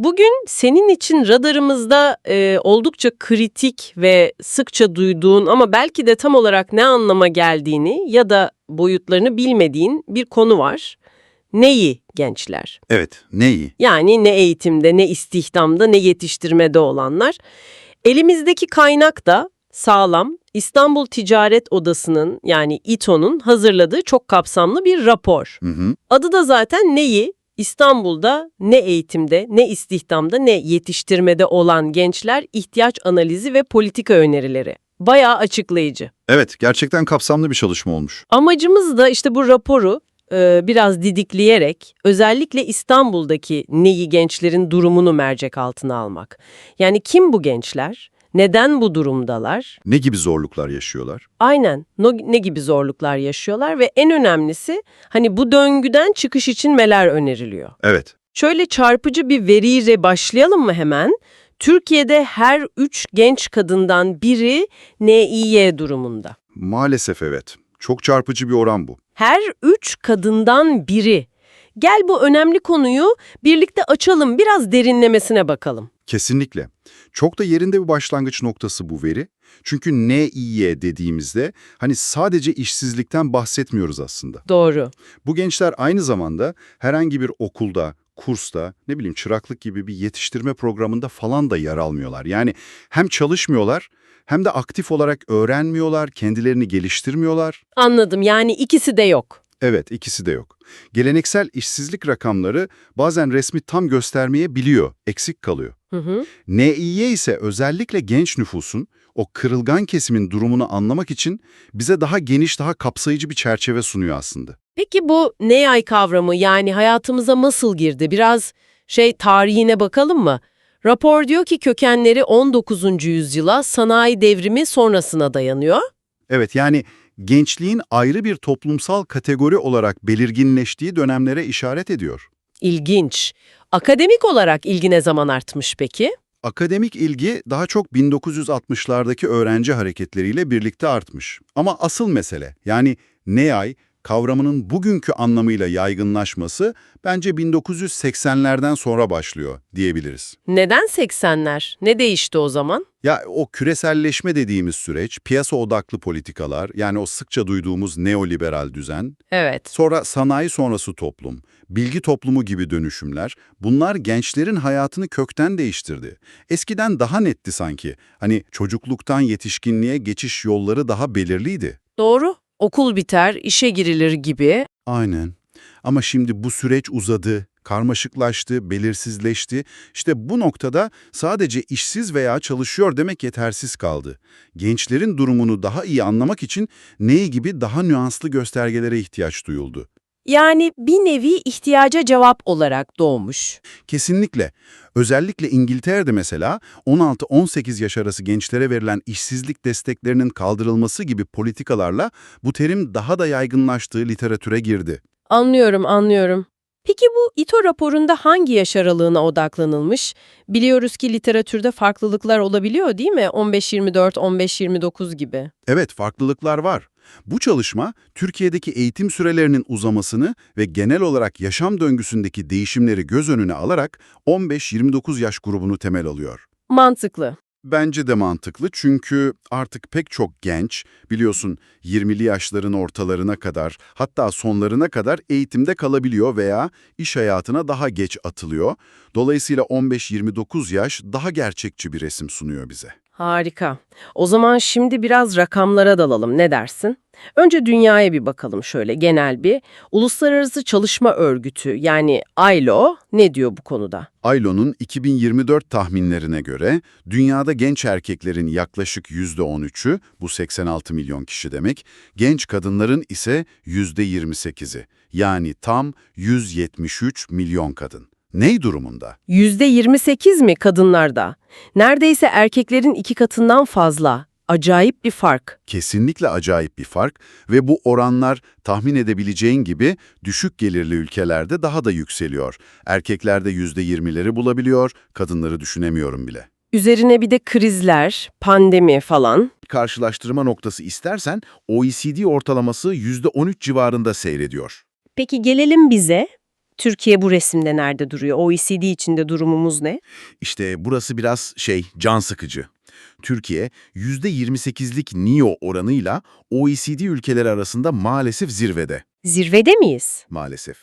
Bugün senin için radarımızda e, oldukça kritik ve sıkça duyduğun ama belki de tam olarak ne anlama geldiğini ya da boyutlarını bilmediğin bir konu var. Neyi gençler? Evet, neyi? Yani ne eğitimde, ne istihdamda, ne yetiştirmede olanlar. Elimizdeki kaynak da sağlam İstanbul Ticaret Odası'nın yani İTO'nun hazırladığı çok kapsamlı bir rapor. Hı hı. Adı da zaten neyi? İstanbul'da ne eğitimde, ne istihdamda, ne yetiştirmede olan gençler ihtiyaç analizi ve politika önerileri. Bayağı açıklayıcı. Evet, gerçekten kapsamlı bir çalışma olmuş. Amacımız da işte bu raporu e, biraz didikleyerek özellikle İstanbul'daki neyi gençlerin durumunu mercek altına almak. Yani kim bu gençler? Neden bu durumdalar? Ne gibi zorluklar yaşıyorlar? Aynen no- ne gibi zorluklar yaşıyorlar ve en önemlisi hani bu döngüden çıkış için neler öneriliyor? Evet, Şöyle çarpıcı bir veriyle başlayalım mı hemen? Türkiye'de her üç genç kadından biri NİY durumunda. maalesef evet. Çok çarpıcı bir oran bu. Her üç kadından biri. Gel bu önemli konuyu birlikte açalım, biraz derinlemesine bakalım. Kesinlikle. Çok da yerinde bir başlangıç noktası bu veri. Çünkü ne iyiye dediğimizde hani sadece işsizlikten bahsetmiyoruz aslında. Doğru. Bu gençler aynı zamanda herhangi bir okulda, kursta, ne bileyim çıraklık gibi bir yetiştirme programında falan da yer almıyorlar. Yani hem çalışmıyorlar hem de aktif olarak öğrenmiyorlar, kendilerini geliştirmiyorlar. Anladım. Yani ikisi de yok. Evet, ikisi de yok. Geleneksel işsizlik rakamları bazen resmi tam göstermeyebiliyor, eksik kalıyor. Hı hı. NİY ise özellikle genç nüfusun, o kırılgan kesimin durumunu anlamak için bize daha geniş, daha kapsayıcı bir çerçeve sunuyor aslında. Peki bu NEAY kavramı yani hayatımıza nasıl girdi? Biraz şey tarihine bakalım mı? Rapor diyor ki kökenleri 19. yüzyıla sanayi devrimi sonrasına dayanıyor. Evet, yani gençliğin ayrı bir toplumsal kategori olarak belirginleştiği dönemlere işaret ediyor. İlginç. Akademik olarak ilgi ne zaman artmış peki? Akademik ilgi daha çok 1960'lardaki öğrenci hareketleriyle birlikte artmış. Ama asıl mesele yani NEAY kavramının bugünkü anlamıyla yaygınlaşması bence 1980'lerden sonra başlıyor diyebiliriz. Neden 80'ler? Ne değişti o zaman? Ya o küreselleşme dediğimiz süreç, piyasa odaklı politikalar, yani o sıkça duyduğumuz neoliberal düzen, Evet. sonra sanayi sonrası toplum, bilgi toplumu gibi dönüşümler, bunlar gençlerin hayatını kökten değiştirdi. Eskiden daha netti sanki. Hani çocukluktan yetişkinliğe geçiş yolları daha belirliydi. Doğru. Okul biter, işe girilir gibi. Aynen. Ama şimdi bu süreç uzadı, karmaşıklaştı, belirsizleşti. İşte bu noktada sadece işsiz veya çalışıyor demek yetersiz kaldı. Gençlerin durumunu daha iyi anlamak için neyi gibi daha nüanslı göstergelere ihtiyaç duyuldu. Yani bir nevi ihtiyaca cevap olarak doğmuş. Kesinlikle. Özellikle İngiltere'de mesela 16-18 yaş arası gençlere verilen işsizlik desteklerinin kaldırılması gibi politikalarla bu terim daha da yaygınlaştığı literatüre girdi. Anlıyorum, anlıyorum. Peki bu İTO raporunda hangi yaş aralığına odaklanılmış? Biliyoruz ki literatürde farklılıklar olabiliyor değil mi? 15-24, 15-29 gibi. Evet, farklılıklar var. Bu çalışma, Türkiye'deki eğitim sürelerinin uzamasını ve genel olarak yaşam döngüsündeki değişimleri göz önüne alarak 15-29 yaş grubunu temel alıyor. Mantıklı. Bence de mantıklı çünkü artık pek çok genç, biliyorsun 20'li yaşların ortalarına kadar, hatta sonlarına kadar eğitimde kalabiliyor veya iş hayatına daha geç atılıyor. Dolayısıyla 15-29 yaş daha gerçekçi bir resim sunuyor bize. Harika. O zaman şimdi biraz rakamlara dalalım. Ne dersin? Önce dünyaya bir bakalım şöyle genel bir. Uluslararası Çalışma Örgütü yani ILO ne diyor bu konuda? ILO'nun 2024 tahminlerine göre dünyada genç erkeklerin yaklaşık %13'ü, bu 86 milyon kişi demek, genç kadınların ise %28'i, yani tam 173 milyon kadın. Ney durumunda? %28 mi kadınlarda? Neredeyse erkeklerin iki katından fazla. Acayip bir fark. Kesinlikle acayip bir fark ve bu oranlar tahmin edebileceğin gibi düşük gelirli ülkelerde daha da yükseliyor. Erkeklerde %20'leri bulabiliyor, kadınları düşünemiyorum bile. Üzerine bir de krizler, pandemi falan. karşılaştırma noktası istersen OECD ortalaması %13 civarında seyrediyor. Peki gelelim bize. Türkiye bu resimde nerede duruyor? OECD içinde durumumuz ne? İşte burası biraz şey, can sıkıcı. Türkiye, %28'lik NIO oranıyla OECD ülkeleri arasında maalesef zirvede. Zirvede miyiz? Maalesef.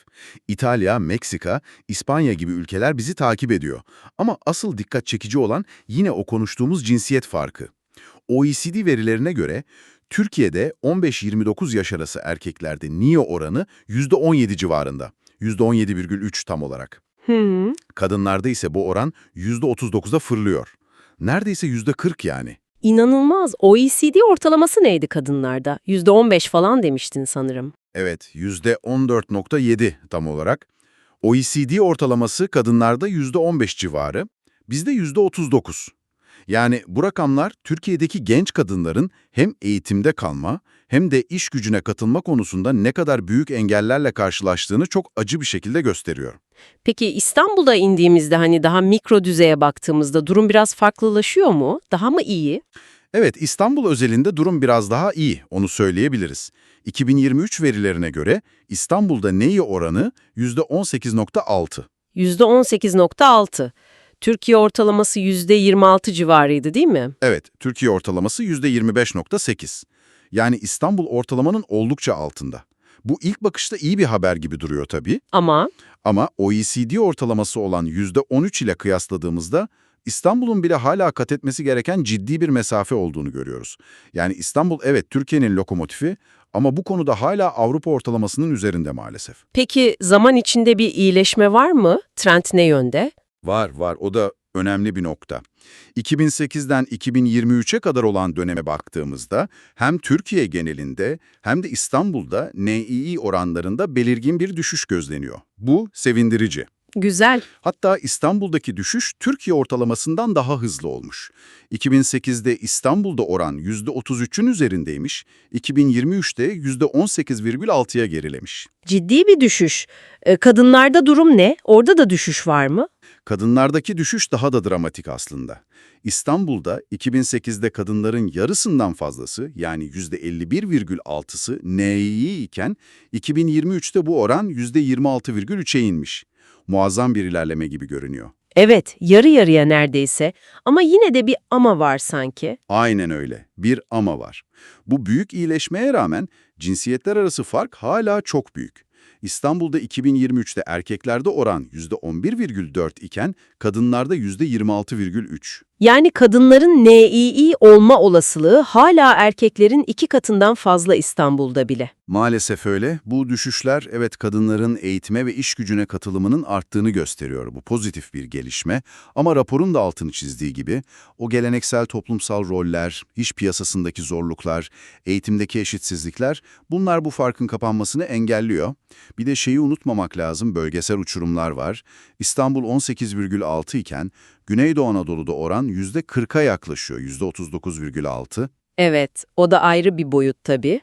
İtalya, Meksika, İspanya gibi ülkeler bizi takip ediyor. Ama asıl dikkat çekici olan yine o konuştuğumuz cinsiyet farkı. OECD verilerine göre Türkiye'de 15-29 yaş arası erkeklerde NIO oranı %17 civarında. %17,3 tam olarak. Hı. Kadınlarda ise bu oran %39'a fırlıyor. Neredeyse %40 yani. İnanılmaz. OECD ortalaması neydi kadınlarda? %15 falan demiştin sanırım. Evet, %14.7 tam olarak. OECD ortalaması kadınlarda %15 civarı, bizde %39. Yani bu rakamlar Türkiye'deki genç kadınların hem eğitimde kalma hem de iş gücüne katılma konusunda ne kadar büyük engellerle karşılaştığını çok acı bir şekilde gösteriyor. Peki İstanbul'a indiğimizde hani daha mikro düzeye baktığımızda durum biraz farklılaşıyor mu? Daha mı iyi? Evet, İstanbul özelinde durum biraz daha iyi, onu söyleyebiliriz. 2023 verilerine göre İstanbul'da NEİ oranı %18.6. %18.6. Türkiye ortalaması %26 civarıydı değil mi? Evet, Türkiye ortalaması %25.8. Yani İstanbul ortalamanın oldukça altında. Bu ilk bakışta iyi bir haber gibi duruyor tabii. Ama Ama OECD ortalaması olan %13 ile kıyasladığımızda İstanbul'un bile hala kat etmesi gereken ciddi bir mesafe olduğunu görüyoruz. Yani İstanbul evet Türkiye'nin lokomotifi ama bu konuda hala Avrupa ortalamasının üzerinde maalesef. peki zaman içinde bir iyileşme var mı? Trend ne yönde? Var var o da önemli bir nokta. 2008'den 2023'e kadar olan döneme baktığımızda hem Türkiye genelinde hem de İstanbul'da Nİİ oranlarında belirgin bir düşüş gözleniyor. Bu sevindirici. Güzel. Hatta İstanbul'daki düşüş Türkiye ortalamasından daha hızlı olmuş. 2008'de İstanbul'da oran %33'ün üzerindeymiş, 2023'te %18,6'ya gerilemiş. Ciddi bir düşüş. Ee, Kadınlarda durum ne? Orada da düşüş var mı? Kadınlardaki düşüş daha da dramatik aslında. İstanbul'da 2008'de kadınların yarısından fazlası yani %51,6'sı Nİİ iken 2023'te bu oran %26,3'e inmiş. Muazzam bir ilerleme gibi görünüyor. Evet, yarı yarıya neredeyse. Ama yine de bir ama var sanki. Aynen öyle. Bir ama var. Bu büyük iyileşmeye rağmen cinsiyetler arası fark hala çok büyük. İstanbul'da 2023'te erkeklerde oran %11,4 iken kadınlarda %26,3. Yani kadınların Nİİ olma olasılığı hala erkeklerin iki katından fazla İstanbul'da bile. Maalesef öyle. Bu düşüşler evet kadınların eğitime ve iş gücüne katılımının arttığını gösteriyor. Bu pozitif bir gelişme ama raporun da altını çizdiği gibi o geleneksel toplumsal roller, iş piyasasındaki zorluklar, eğitimdeki eşitsizlikler bunlar bu farkın kapanmasını engelliyor. Bir de şeyi unutmamak lazım bölgesel uçurumlar var. İstanbul 18,6 iken Güneydoğu Anadolu'da oran %40'a yaklaşıyor, %39,6. Evet, o da ayrı bir boyut tabii.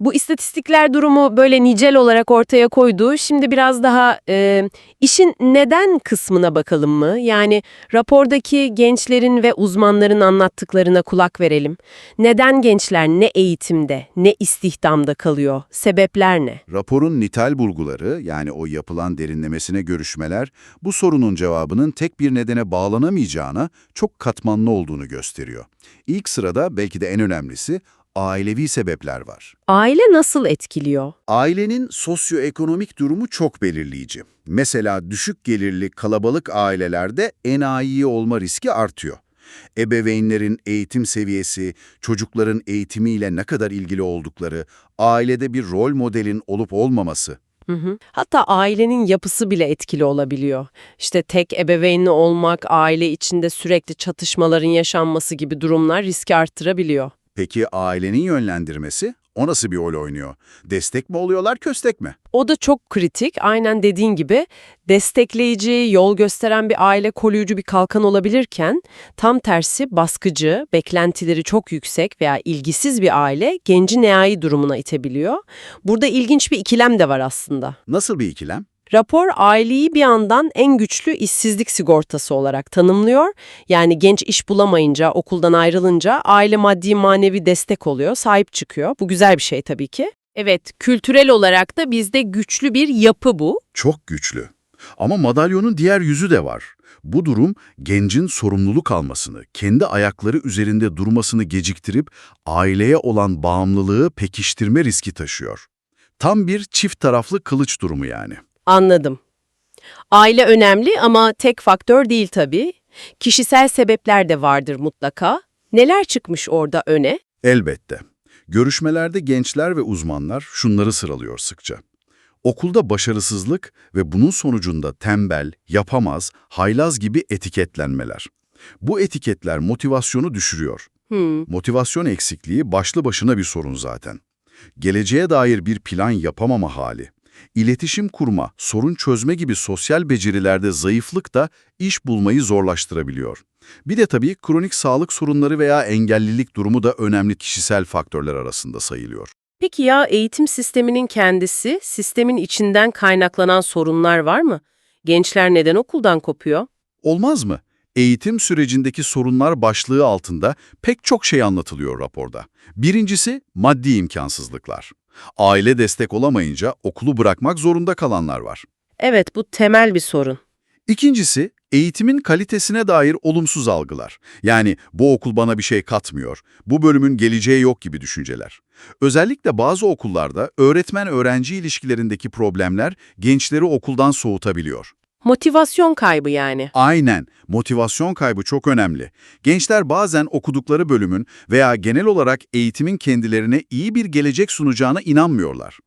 Bu istatistikler durumu böyle nicel olarak ortaya koydu. Şimdi biraz daha e, işin neden kısmına bakalım mı? Yani rapordaki gençlerin ve uzmanların anlattıklarına kulak verelim. Neden gençler ne eğitimde ne istihdamda kalıyor? Sebepler ne? Raporun nitel bulguları yani o yapılan derinlemesine görüşmeler bu sorunun cevabının tek bir nedene bağlanamayacağına çok katmanlı olduğunu gösteriyor. İlk sırada belki de en önemlisi ailevi sebepler var. Aile nasıl etkiliyor? Ailenin sosyoekonomik durumu çok belirleyici. Mesela düşük gelirli kalabalık ailelerde enayi olma riski artıyor. Ebeveynlerin eğitim seviyesi, çocukların eğitimiyle ne kadar ilgili oldukları, ailede bir rol modelin olup olmaması, Hı hı. Hatta ailenin yapısı bile etkili olabiliyor. İşte tek ebeveynli olmak, aile içinde sürekli çatışmaların yaşanması gibi durumlar riski arttırabiliyor. Peki ailenin yönlendirmesi? O nasıl bir rol oynuyor? Destek mi oluyorlar, köstek mi? O da çok kritik. Aynen dediğin gibi destekleyici, yol gösteren bir aile koruyucu bir kalkan olabilirken tam tersi baskıcı, beklentileri çok yüksek veya ilgisiz bir aile genci neai durumuna itebiliyor. Burada ilginç bir ikilem de var aslında. Nasıl bir ikilem? Rapor aileyi bir yandan en güçlü işsizlik sigortası olarak tanımlıyor. Yani genç iş bulamayınca, okuldan ayrılınca aile maddi manevi destek oluyor, sahip çıkıyor. Bu güzel bir şey tabii ki. Evet, kültürel olarak da bizde güçlü bir yapı bu. Çok güçlü. Ama madalyonun diğer yüzü de var. Bu durum gencin sorumluluk almasını, kendi ayakları üzerinde durmasını geciktirip aileye olan bağımlılığı pekiştirme riski taşıyor. Tam bir çift taraflı kılıç durumu yani. Anladım. Aile önemli ama tek faktör değil tabii. Kişisel sebepler de vardır mutlaka. Neler çıkmış orada öne? Elbette. Görüşmelerde gençler ve uzmanlar şunları sıralıyor sıkça. Okulda başarısızlık ve bunun sonucunda tembel, yapamaz, haylaz gibi etiketlenmeler. Bu etiketler motivasyonu düşürüyor. Hmm, Motivasyon eksikliği başlı başına bir sorun zaten. Geleceğe dair bir plan yapamama hali. İletişim kurma, sorun çözme gibi sosyal becerilerde zayıflık da iş bulmayı zorlaştırabiliyor. Bir de tabii kronik sağlık sorunları veya engellilik durumu da önemli kişisel faktörler arasında sayılıyor. Peki ya eğitim sisteminin kendisi, sistemin içinden kaynaklanan sorunlar var mı? Gençler neden okuldan kopuyor? Olmaz mı? Eğitim sürecindeki sorunlar başlığı altında pek çok şey anlatılıyor raporda. Birincisi maddi imkansızlıklar. Aile destek olamayınca okulu bırakmak zorunda kalanlar var. Evet, bu temel bir sorun. İkincisi, eğitimin kalitesine dair olumsuz algılar. Yani bu okul bana bir şey katmıyor, bu bölümün geleceği yok gibi düşünceler. Özellikle bazı okullarda öğretmen-öğrenci ilişkilerindeki problemler gençleri okuldan soğutabiliyor. Motivasyon kaybı yani. Aynen, motivasyon kaybı çok önemli. Gençler bazen okudukları bölümün veya genel olarak eğitimin kendilerine iyi bir gelecek sunacağına inanmıyorlar.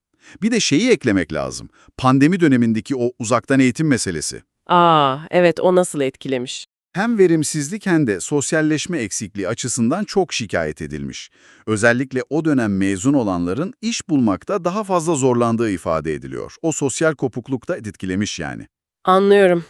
Bir de şeyi eklemek lazım, pandemi dönemindeki o uzaktan eğitim meselesi. Aa, evet o nasıl etkilemiş? Hem verimsizlik hem de sosyalleşme eksikliği açısından çok şikayet edilmiş. Özellikle o dönem mezun olanların iş bulmakta daha fazla zorlandığı ifade ediliyor. O sosyal kopukluk da etkilemiş yani. Anlıyorum.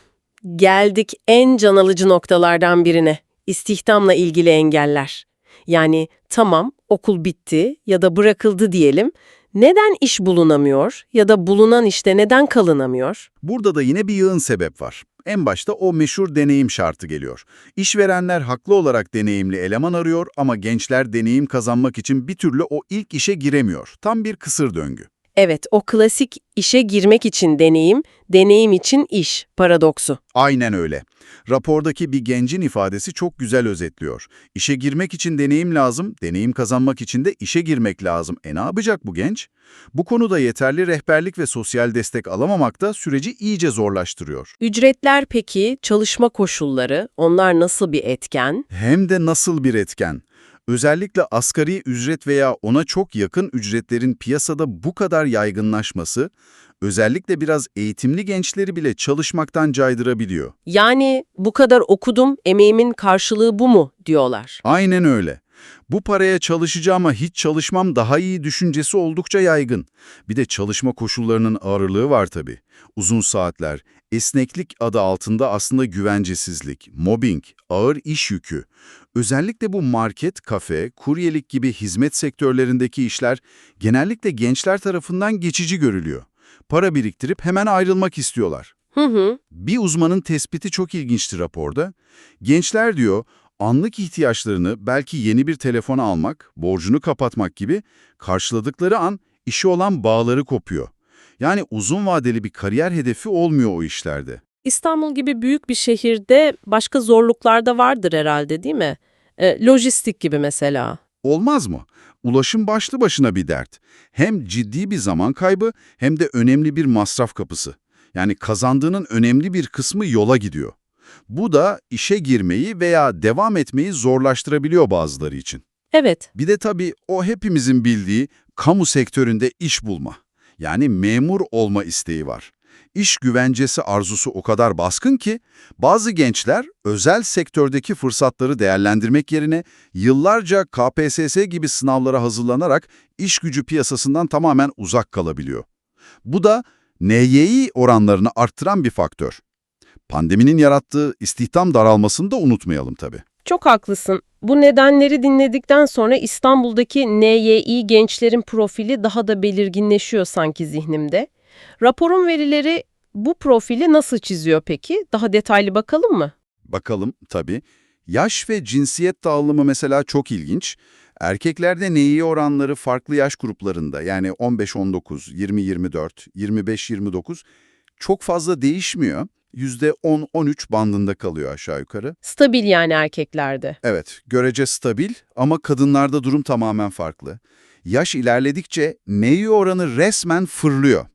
Geldik en can alıcı noktalardan birine. İstihdamla ilgili engeller. Yani tamam okul bitti ya da bırakıldı diyelim. Neden iş bulunamıyor ya da bulunan işte neden kalınamıyor? Burada da yine bir yığın sebep var. En başta o meşhur deneyim şartı geliyor. İşverenler haklı olarak deneyimli eleman arıyor ama gençler deneyim kazanmak için bir türlü o ilk işe giremiyor. Tam bir kısır döngü. Evet, o klasik işe girmek için deneyim, deneyim için iş paradoksu. Aynen öyle. Rapordaki bir gencin ifadesi çok güzel özetliyor. İşe girmek için deneyim lazım, deneyim kazanmak için de işe girmek lazım. E ne yapacak bu genç? Bu konuda yeterli rehberlik ve sosyal destek alamamak da süreci iyice zorlaştırıyor. Ücretler peki, çalışma koşulları, onlar nasıl bir etken? Hem de nasıl bir etken. Özellikle asgari ücret veya ona çok yakın ücretlerin piyasada bu kadar yaygınlaşması, özellikle biraz eğitimli gençleri bile çalışmaktan caydırabiliyor. Yani bu kadar okudum, emeğimin karşılığı bu mu diyorlar. Aynen öyle. Bu paraya çalışacağıma hiç çalışmam daha iyi düşüncesi oldukça yaygın. Bir de çalışma koşullarının ağırlığı var tabii. Uzun saatler, esneklik adı altında aslında güvencesizlik, mobbing, ağır iş yükü. Özellikle bu market, kafe, kuryelik gibi hizmet sektörlerindeki işler genellikle gençler tarafından geçici görülüyor. Para biriktirip hemen ayrılmak istiyorlar. Hı hı. Bir uzmanın tespiti çok ilginçti raporda. Gençler diyor, anlık ihtiyaçlarını belki yeni bir telefon almak, borcunu kapatmak gibi karşıladıkları an işe olan bağları kopuyor. Yani uzun vadeli bir kariyer hedefi olmuyor o işlerde. İstanbul gibi büyük bir şehirde başka zorluklar da vardır herhalde değil mi? E, lojistik gibi mesela. Olmaz mı? Ulaşım başlı başına bir dert. Hem ciddi bir zaman kaybı hem de önemli bir masraf kapısı. Yani kazandığının önemli bir kısmı yola gidiyor. Bu da işe girmeyi veya devam etmeyi zorlaştırabiliyor bazıları için. Evet, Bir de tabii o hepimizin bildiği kamu sektöründe iş bulma. Yani memur olma isteği var. İş güvencesi arzusu o kadar baskın ki bazı gençler özel sektördeki fırsatları değerlendirmek yerine yıllarca KPSS gibi sınavlara hazırlanarak iş gücü piyasasından tamamen uzak kalabiliyor. Bu da NYI oranlarını arttıran bir faktör. Pandeminin yarattığı istihdam daralmasını da unutmayalım tabii. çok haklısın. Bu nedenleri dinledikten sonra İstanbul'daki NYİ gençlerin profili daha da belirginleşiyor sanki zihnimde. Raporun verileri bu profili nasıl çiziyor peki? Daha detaylı bakalım mı? Bakalım tabii. Yaş ve cinsiyet dağılımı mesela çok ilginç. Erkeklerde NEİ oranları farklı yaş gruplarında yani 15-19, 20-24, 25-29 çok fazla değişmiyor. %10-13 bandında kalıyor aşağı yukarı. Stabil yani erkeklerde. Evet, görece stabil ama kadınlarda durum tamamen farklı. Yaş ilerledikçe NEİ oranı resmen fırlıyor.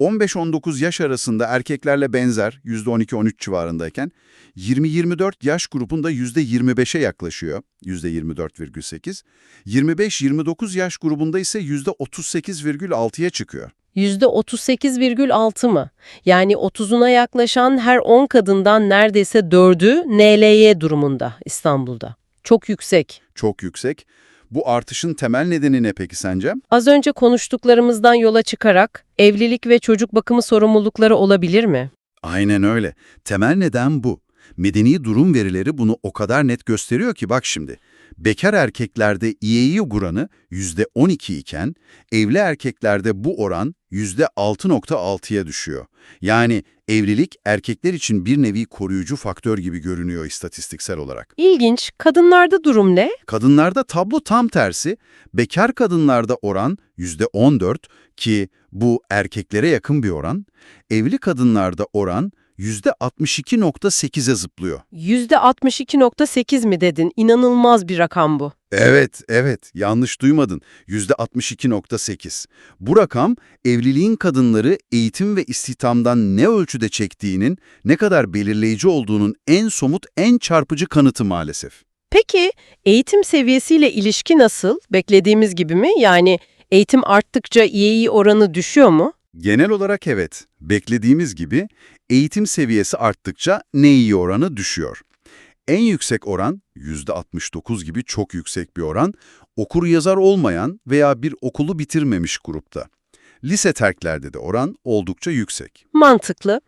15-19 yaş arasında erkeklerle benzer %12-13 civarındayken 20-24 yaş grubunda %25'e yaklaşıyor %24,8. 25-29 yaş grubunda ise %38,6'ya çıkıyor. %38,6 mı? Yani 30'una yaklaşan her 10 kadından neredeyse 4'ü NLY durumunda İstanbul'da. Çok yüksek. Çok yüksek. Bu artışın temel nedeni ne peki sence? Az önce konuştuklarımızdan yola çıkarak evlilik ve çocuk bakımı sorumlulukları olabilir mi? Aynen öyle. Temel neden bu. Medeni durum verileri bunu o kadar net gösteriyor ki bak şimdi. Bekar erkeklerde İEİ oranı %12 iken evli erkeklerde bu oran %6.6'ya düşüyor. Yani evlilik erkekler için bir nevi koruyucu faktör gibi görünüyor istatistiksel olarak. İlginç. Kadınlarda durum ne? Kadınlarda tablo tam tersi. Bekar kadınlarda oran %14 ki bu erkeklere yakın bir oran. Evli kadınlarda oran %62.8'e zıplıyor. %62.8 mi dedin? İnanılmaz bir rakam bu. Evet, evet. Yanlış duymadın. %62.8. Bu rakam evliliğin kadınları eğitim ve istihdamdan ne ölçüde çektiğinin, ne kadar belirleyici olduğunun en somut, en çarpıcı kanıtı maalesef. Peki eğitim seviyesiyle ilişki nasıl? Beklediğimiz gibi mi? Yani eğitim arttıkça İEİ oranı düşüyor mu? Genel olarak evet. Beklediğimiz gibi eğitim seviyesi arttıkça NEİ oranı düşüyor. En yüksek oran, %69 gibi çok yüksek bir oran, okur yazar olmayan veya bir okulu bitirmemiş grupta. Lise terklerde de oran oldukça yüksek. Mantıklı.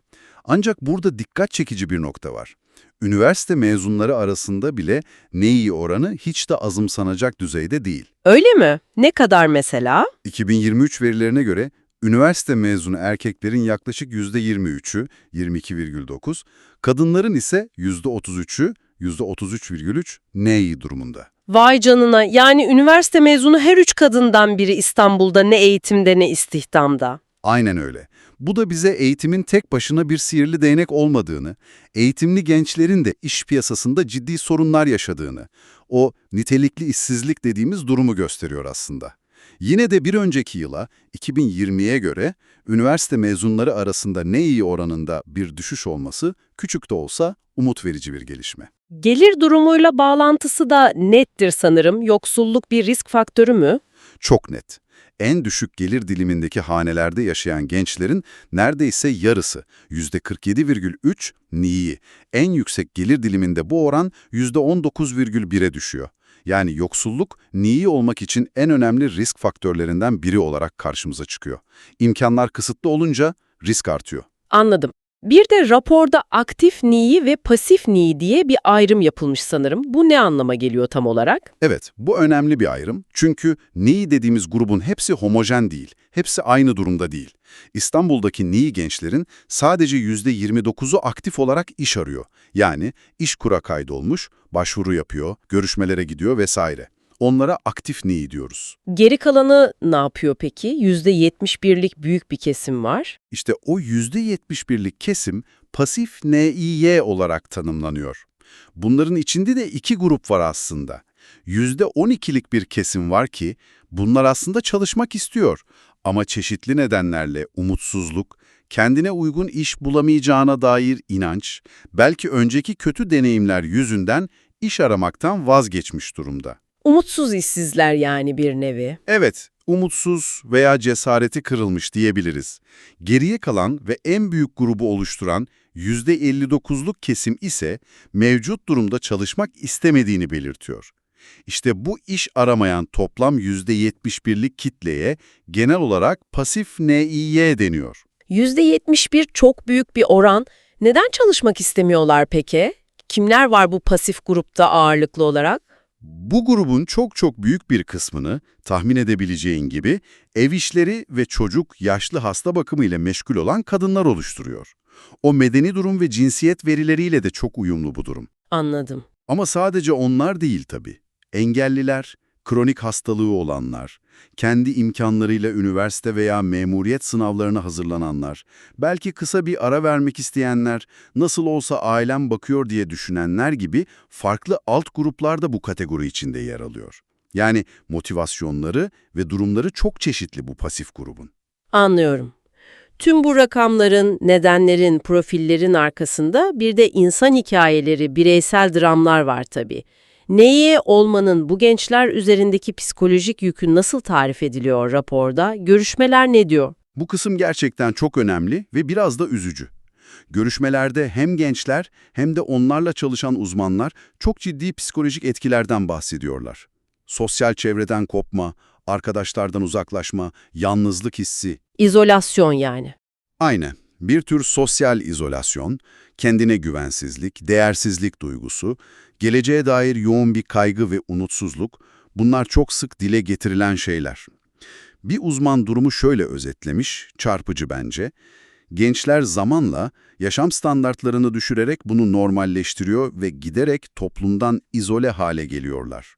Ancak burada dikkat çekici bir nokta var. Üniversite mezunları arasında bile NEİ oranı hiç de azımsanacak düzeyde değil. Öyle mi? Ne kadar mesela? 2023 verilerine göre üniversite mezunu erkeklerin yaklaşık %23'ü, 22,9, kadınların ise %33'ü, %33,3 NEİ durumunda. Vay canına. Yani üniversite mezunu her üç kadından biri İstanbul'da ne eğitimde ne istihdamda. Aynen öyle. Bu da bize eğitimin tek başına bir sihirli değnek olmadığını, eğitimli gençlerin de iş piyasasında ciddi sorunlar yaşadığını, o nitelikli işsizlik dediğimiz durumu gösteriyor aslında. Yine de bir önceki yıla, 2020'ye göre, üniversite mezunları arasında ne iyi oranında bir düşüş olması, küçük de olsa umut verici bir gelişme. Gelir durumuyla bağlantısı da nettir sanırım. Yoksulluk bir risk faktörü mü? Çok net. En düşük gelir dilimindeki hanelerde yaşayan gençlerin neredeyse yarısı, %47,3 Nİİ. En yüksek gelir diliminde bu oran %19,1'e düşüyor. Yani yoksulluk, Nİİ olmak için en önemli risk faktörlerinden biri olarak karşımıza çıkıyor. İmkanlar kısıtlı olunca risk artıyor. Anladım. Bir de raporda aktif Nİİ ve pasif Nİİ diye bir ayrım yapılmış sanırım. Bu ne anlama geliyor tam olarak? Evet, bu önemli bir ayrım. Çünkü Nİİ dediğimiz grubun hepsi homojen değil, hepsi aynı durumda değil. İstanbul'daki Nİİ gençlerin sadece %29'u aktif olarak iş arıyor. Yani iş kura kaydolmuş, başvuru yapıyor, görüşmelere gidiyor vesaire. Onlara aktif Nİİ diyoruz. Geri kalanı ne yapıyor peki? %71'lik büyük bir kesim var. İşte o %71'lik kesim pasif NİY olarak tanımlanıyor. Bunların içinde de iki grup var aslında. %12'lik bir kesim var ki bunlar aslında çalışmak istiyor ama çeşitli nedenlerle umutsuzluk, kendine uygun iş bulamayacağına dair inanç, belki önceki kötü deneyimler yüzünden iş aramaktan vazgeçmiş durumda. Umutsuz işsizler yani bir nevi. Evet, umutsuz veya cesareti kırılmış diyebiliriz. Geriye kalan ve en büyük grubu oluşturan %59'luk kesim ise mevcut durumda çalışmak istemediğini belirtiyor. İşte bu iş aramayan toplam %71'lik kitleye genel olarak pasif NİY deniyor. %71 çok büyük bir oran. Neden çalışmak istemiyorlar peki? Kimler var bu pasif grupta ağırlıklı olarak? Bu grubun çok çok büyük bir kısmını tahmin edebileceğin gibi ev işleri ve çocuk, yaşlı hasta bakımı ile meşgul olan kadınlar oluşturuyor. O medeni durum ve cinsiyet verileriyle de çok uyumlu bu durum. Anladım. Ama sadece onlar değil tabii. Engelliler, kronik hastalığı olanlar, kendi imkanlarıyla üniversite veya memuriyet sınavlarına hazırlananlar, belki kısa bir ara vermek isteyenler, nasıl olsa ailem bakıyor diye düşünenler gibi farklı alt gruplar da bu kategori içinde yer alıyor. Yani motivasyonları ve durumları çok çeşitli bu pasif grubun. Anlıyorum. Tüm bu rakamların, nedenlerin, profillerin arkasında bir de insan hikayeleri, bireysel dramlar var tabii. Neye olmanın bu gençler üzerindeki psikolojik yükü nasıl tarif ediliyor raporda? Görüşmeler ne diyor? Bu kısım gerçekten çok önemli ve biraz da üzücü. Görüşmelerde hem gençler hem de onlarla çalışan uzmanlar çok ciddi psikolojik etkilerden bahsediyorlar. Sosyal çevreden kopma, arkadaşlardan uzaklaşma, yalnızlık hissi. İzolasyon yani. Aynen. Bir tür sosyal izolasyon, kendine güvensizlik, değersizlik duygusu, geleceğe dair yoğun bir kaygı ve umutsuzluk, bunlar çok sık dile getirilen şeyler. Bir uzman durumu şöyle özetlemiş, çarpıcı bence. Gençler zamanla yaşam standartlarını düşürerek bunu normalleştiriyor ve giderek toplumdan izole hale geliyorlar.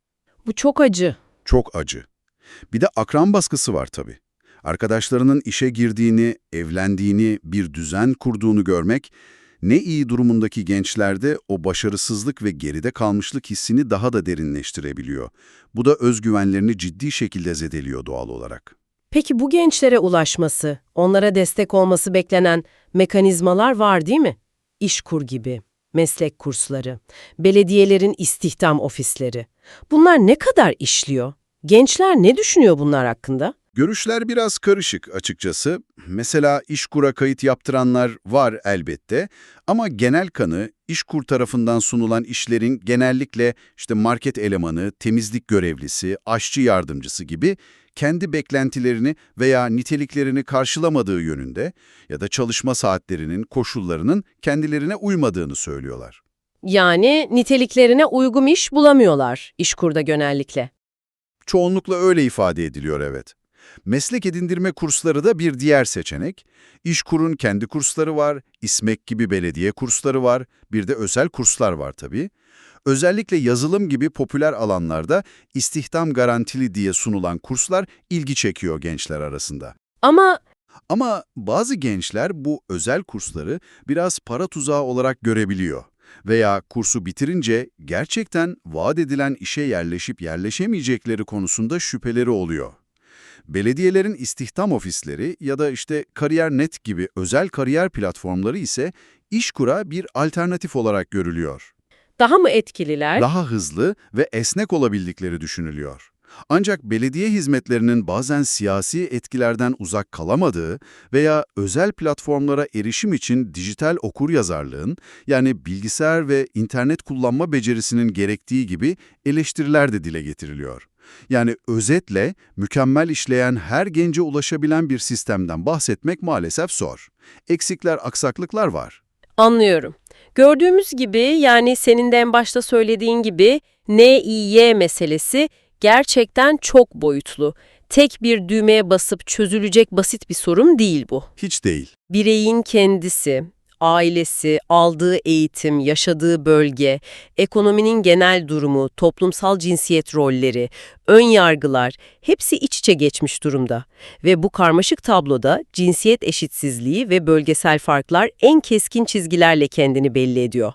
Bu çok acı. Çok acı. Bir de akran baskısı var tabii. Arkadaşlarının işe girdiğini, evlendiğini, bir düzen kurduğunu görmek, ne iyi durumundaki gençlerde o başarısızlık ve geride kalmışlık hissini daha da derinleştirebiliyor. Bu da özgüvenlerini ciddi şekilde zedeliyor doğal olarak. Peki bu gençlere ulaşması, onlara destek olması beklenen mekanizmalar var değil mi? İşkur gibi, meslek kursları, belediyelerin istihdam ofisleri. Bunlar ne kadar işliyor? Gençler ne düşünüyor bunlar hakkında? Görüşler biraz karışık açıkçası. Mesela İşkur'a kayıt yaptıranlar var elbette ama genel kanı İşkur tarafından sunulan işlerin genellikle işte market elemanı, temizlik görevlisi, aşçı yardımcısı gibi kendi beklentilerini veya niteliklerini karşılamadığı yönünde ya da çalışma saatlerinin, koşullarının kendilerine uymadığını söylüyorlar. Yani niteliklerine uygun iş bulamıyorlar İşkur'da genellikle. Çoğunlukla öyle ifade ediliyor evet. Meslek edindirme kursları da bir diğer seçenek. İşkur'un kendi kursları var, İSMEK gibi belediye kursları var, bir de özel kurslar var tabii. Özellikle yazılım gibi popüler alanlarda istihdam garantili diye sunulan kurslar ilgi çekiyor gençler arasında. Ama Ama bazı gençler bu özel kursları biraz para tuzağı olarak görebiliyor. Veya kursu bitirince gerçekten vaat edilen işe yerleşip yerleşemeyecekleri konusunda şüpheleri oluyor. Belediyelerin istihdam ofisleri ya da işte Kariyer.net gibi özel kariyer platformları ise İşkur'a bir alternatif olarak görülüyor. daha mı etkililer? Daha hızlı ve esnek olabildikleri düşünülüyor. Ancak belediye hizmetlerinin bazen siyasi etkilerden uzak kalamadığı veya özel platformlara erişim için dijital okuryazarlığın yani bilgisayar ve internet kullanma becerisinin gerektiği gibi eleştiriler de dile getiriliyor. Yani özetle mükemmel işleyen her gence ulaşabilen bir sistemden bahsetmek maalesef zor. Eksikler, aksaklıklar var. Anlıyorum. Gördüğümüz gibi yani senin de en başta söylediğin gibi NİY meselesi gerçekten çok boyutlu. Tek bir düğmeye basıp çözülecek basit bir sorun değil bu. Hiç değil. Bireyin kendisi, ailesi, aldığı eğitim, yaşadığı bölge, ekonominin genel durumu, toplumsal cinsiyet rolleri, ön yargılar hepsi iç içe geçmiş durumda. Ve bu karmaşık tabloda cinsiyet eşitsizliği ve bölgesel farklar en keskin çizgilerle kendini belli ediyor.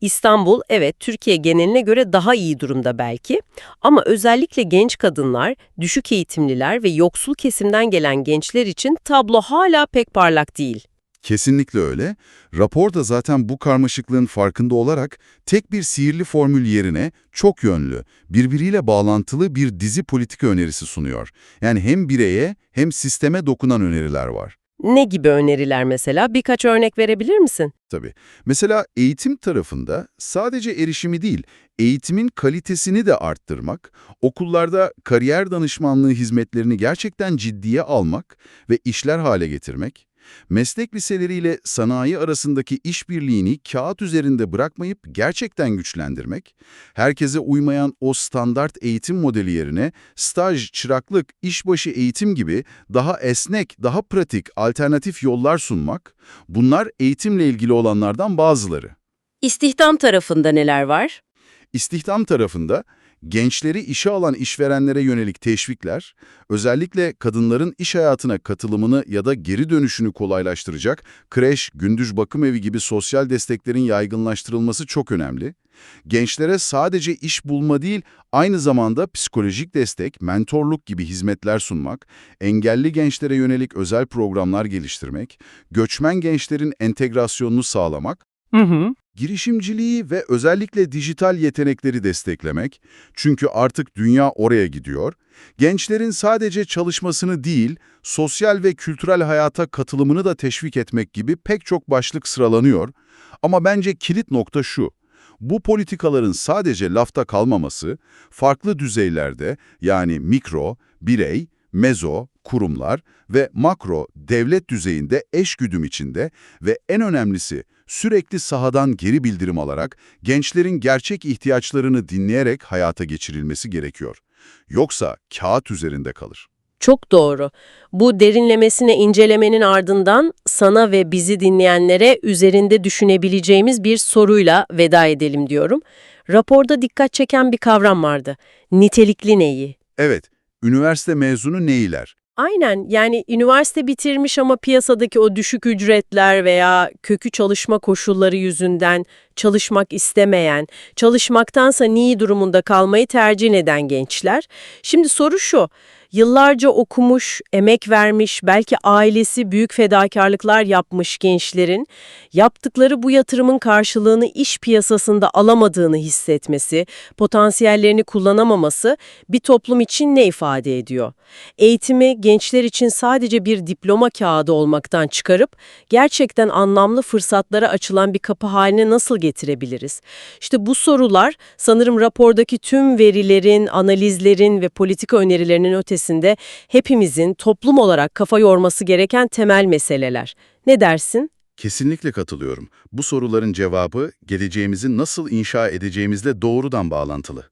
İstanbul evet Türkiye geneline göre daha iyi durumda belki ama özellikle genç kadınlar, düşük eğitimliler ve yoksul kesimden gelen gençler için tablo hala pek parlak değil. Kesinlikle öyle. Rapor da zaten bu karmaşıklığın farkında olarak tek bir sihirli formül yerine çok yönlü, birbiriyle bağlantılı bir dizi politika önerisi sunuyor. Yani hem bireye hem sisteme dokunan öneriler var. Ne gibi öneriler mesela? Birkaç örnek verebilir misin? Tabii. Mesela eğitim tarafında sadece erişimi değil, eğitimin kalitesini de arttırmak, okullarda kariyer danışmanlığı hizmetlerini gerçekten ciddiye almak ve işler hale getirmek, meslek liseleriyle sanayi arasındaki işbirliğini kağıt üzerinde bırakmayıp gerçekten güçlendirmek, herkese uymayan o standart eğitim modeli yerine staj, çıraklık, işbaşı eğitim gibi daha esnek, daha pratik alternatif yollar sunmak, bunlar eğitimle ilgili olanlardan bazıları. İstihdam tarafında neler var? İstihdam tarafında gençleri işe alan işverenlere yönelik teşvikler, özellikle kadınların iş hayatına katılımını ya da geri dönüşünü kolaylaştıracak kreş, gündüz bakım evi gibi sosyal desteklerin yaygınlaştırılması çok önemli. Gençlere sadece iş bulma değil, aynı zamanda psikolojik destek, mentorluk gibi hizmetler sunmak, engelli gençlere yönelik özel programlar geliştirmek, göçmen gençlerin entegrasyonunu sağlamak, Hı hı. Girişimciliği ve özellikle dijital yetenekleri desteklemek, çünkü artık dünya oraya gidiyor, gençlerin sadece çalışmasını değil, sosyal ve kültürel hayata katılımını da teşvik etmek gibi pek çok başlık sıralanıyor. Ama bence kilit nokta şu, bu politikaların sadece lafta kalmaması, farklı düzeylerde yani mikro, birey, mezo, kurumlar ve makro, devlet düzeyinde eşgüdüm içinde ve en önemlisi sürekli sahadan geri bildirim alarak gençlerin gerçek ihtiyaçlarını dinleyerek hayata geçirilmesi gerekiyor. Yoksa kağıt üzerinde kalır. Çok doğru. Bu derinlemesine incelemenin ardından sana ve bizi dinleyenlere üzerinde düşünebileceğimiz bir soruyla veda edelim diyorum. Raporda dikkat çeken bir kavram vardı. Nitelikli neyi? Evet, üniversite mezunu neyler? Aynen yani üniversite bitirmiş ama piyasadaki o düşük ücretler veya kökü çalışma koşulları yüzünden çalışmak istemeyen, çalışmaktansa niye durumunda kalmayı tercih eden gençler. Şimdi soru şu, yıllarca okumuş, emek vermiş, belki ailesi büyük fedakarlıklar yapmış gençlerin yaptıkları bu yatırımın karşılığını iş piyasasında alamadığını hissetmesi, potansiyellerini kullanamaması bir toplum için ne ifade ediyor? Eğitimi gençler için sadece bir diploma kağıdı olmaktan çıkarıp gerçekten anlamlı fırsatlara açılan bir kapı haline nasıl getirebiliriz? İşte bu sorular sanırım rapordaki tüm verilerin, analizlerin ve politika önerilerinin ötesinde hepimizin toplum olarak kafa yorması gereken temel meseleler. Ne dersin? Kesinlikle katılıyorum. Bu soruların cevabı geleceğimizi nasıl inşa edeceğimizle doğrudan bağlantılı.